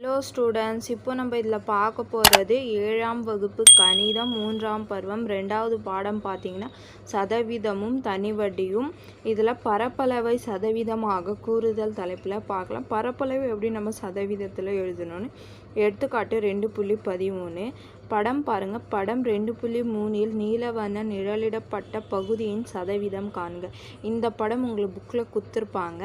Hello students இப்போ நம்ம இதில் பார்க்க போகிறது ஏழாம் வகுப்பு கணிதம் மூன்றாம் பருவம் ரெண்டாவது பாடம் பார்த்தீங்கன்னா சதவீதமும் தனிவட்டியும். இதில் பரப்பளவை சதவீதமாக கூறுதல் தலைப்பில் பார்க்கலாம். பரப்பளவு எப்படி நம்ம சதவீதத்தில் எழுதணும்னு? எடுத்துக்காட்டு ரெண்டு புள்ளி பதிமூணு. படம் பாருங்கள் படம் ரெண்டு புள்ளி மூணில் நீலவண்ண நிழலிடப்பட்ட பகுதியின் சதவீதம் காண்க இந்த படம் உங்களுக்கு புக்கில் கொடுத்துருப்பாங்க.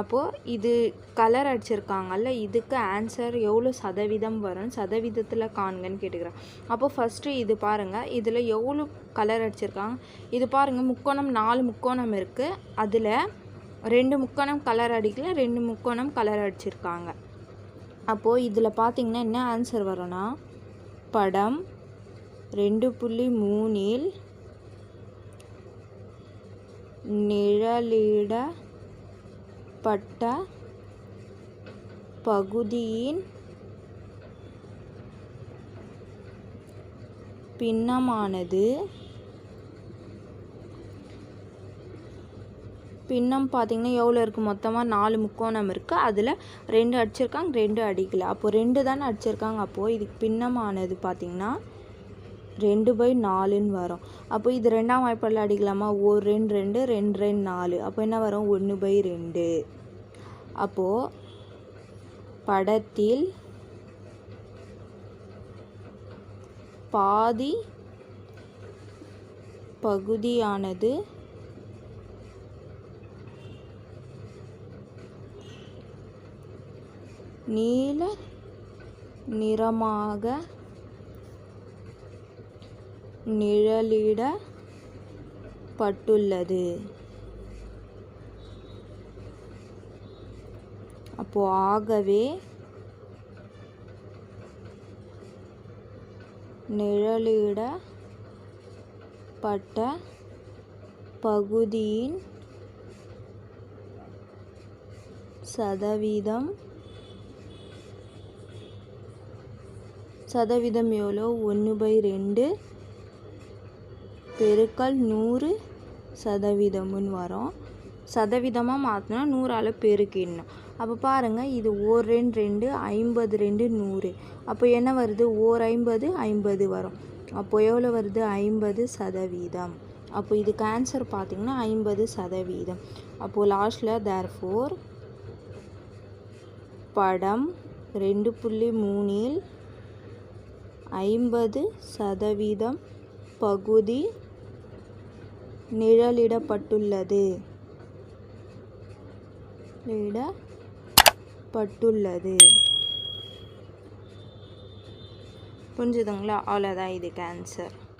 அப்போது இது கலர் அடிச்சிருக்காங்கல்ல இதுக்கு ஆன்சர் எவ்வளோ சதவீதம் வரும் சதவீதத்தில் காண்கன்னு கேட்டுக்கிறேன். அப்போது ஃபஸ்ட்டு இது பாருங்கள் இதில் எவ்வளோ கலர் அடிச்சிருக்காங்க? இது பாருங்கள் முக்கோணம் நாலு முக்கோணம் இருக்குது அதில் ரெண்டு முக்கோணம் கலர் அடிக்கல ரெண்டு முக்கோணம் கலர் அடிச்சிருக்காங்க. அப்போது இதில் பார்த்தீங்கன்னா என்ன ஆன்சர் வரும்னா படம் ரெண்டு புள்ளி மூணில் நிழலிட பட்ட பகுதியின் பின்னமானது. பின்னம் பார்த்தீங்கன்னா எவ்வளோ இருக்குது மொத்தமாக நாலு முக்கோணம் இருக்குது அதில் ரெண்டு அடிச்சிருக்காங்க ரெண்டு அடிக்கல. அப்போது ரெண்டு தானே அடிச்சிருக்காங்க. அப்போது இதுக்கு பின்னமானது பார்த்திங்கன்னா ரெண்டு பை நாலுன்னு வரும். அப்போ இது ரெண்டாம் வாய்ப்பாடில் அடிக்கலாமா? ஒரு ரெண்டு ரெண்டு ரெண்டு ரெண்டு நாலு. அப்போ என்ன வரும்? ஒன்று பை ரெண்டு. அப்போது படத்தில் பாதி பகுதியானது நீல நிறமாக நிழலிடப்பட்டுள்ளது. அப்போ ஆகவே நிழலிடப்பட்ட பகுதியின் சதவீதம் சதவீதம் எவ்வளோ? ஒன்று பை ரெண்டு. பெருக்கல் நூறு சதவீதம்னு வரும். சதவீதமாக மாற்றினா நூறால் பெருக்கிடணும் அப்போ பாருங்கள் இது ஓர் ரெண்டு ரெண்டு ஐம்பது ரெண்டு நூறு. அப்போ என்ன வருது? ஓர் ஐம்பது ஐம்பது வரும். அப்போ எவ்வளோ வருது? ஐம்பது சதவீதம். அப்போ இதுக்கு ஆன்சர் பார்த்திங்கன்னா ஐம்பது சதவீதம். அப்போது லாஸ்ட்டில் தேர் ஃபோர் படம் ரெண்டு புள்ளி மூணில் ஐம்பது சதவீதம் பகுதி நிழலிடப்பட்டுள்ளது. இடப்பட்டுள்ளது புரிஞ்சுதுங்களா? அவ்வளோதான் இதுக்கு ஆன்சர்